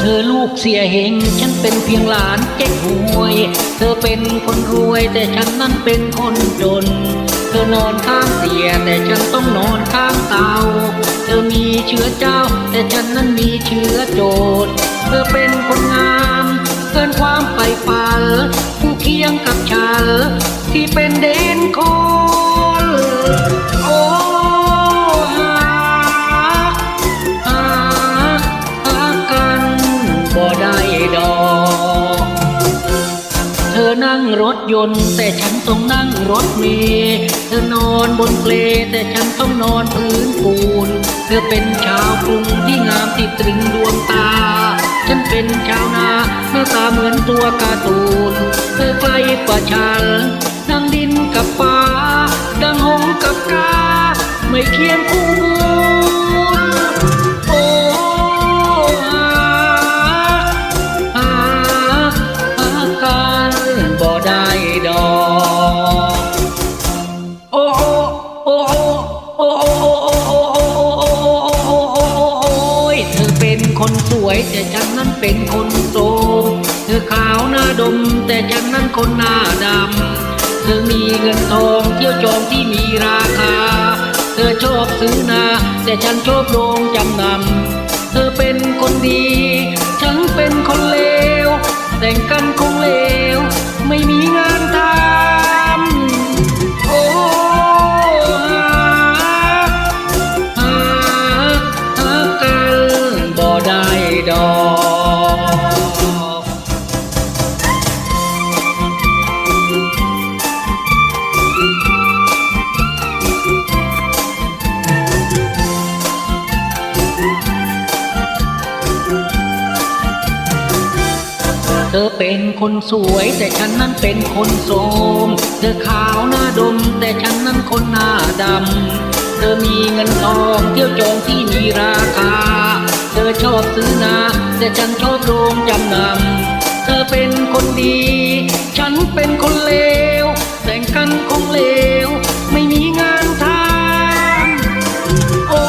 เธอลูกเสียเหงฉันเป็นเพียงหลานเจ๊กหวย เธอเป็นคนรวยแต่ฉันนั้นเป็นคนจน เธอนอนข้างเตียแต่ฉันต้องนอนข้างเตา เธอมีเชื้อเจ้า แต่ฉันนั้นมีเชื้อโจรเธอเป็นคนงาม ที่เป็นเด่นคนโอ้หาหาหากันบ่ได้ดอก เธอนั่งรถยนต์แต่ฉันต้องนั่งรถเมล์เธอนอนบนเปลแต่ฉันต้องนอนพื้นปูน เธอเป็นชาวกรุงที่งามที่ตรึงดวงตา ฉันเป็นชาวนาหน้าตาเหมือนตัวการ์ตูนเธอไกลกว่าฉันดังดินกับฟ้าดังหงกับกา คนสวยแต่ฉันนั้นเป็นคนโสมเธอขาวหน้าดม แต่ฉันนั้นคนหน้าดำ เธอมีเงินทองเที่ยวจองที่มีราคา เธอชอบซื้อนา แต่ฉันชอบโรงจำนำ เธอเป็นคนดี ฉันเป็นคนเลว ได้ดอกเธอเป็นคนสวยแต่ฉันนั้นเป็นคนโสม เธอขาวหน้าดม แต่ฉันนั้นคนหน้าดำ เธอมีเงินทองเที่ยวจองที่มีราคา ธอชอบซื้อนาแต่ฉันชอบโรงจำนำเธอเป็นคนดี ฉันเป็นคนเลวแต่งกันคงเลว ไม่มีงานทำโอ้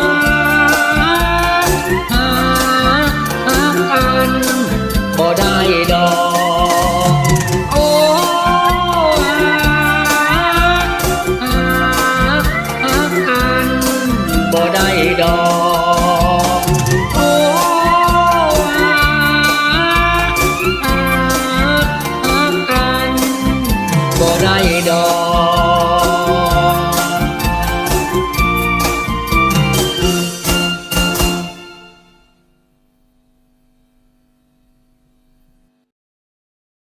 หาหาหากันบ่ได้ดอกโอ้หาหาหากันบ่ได้ดอก all.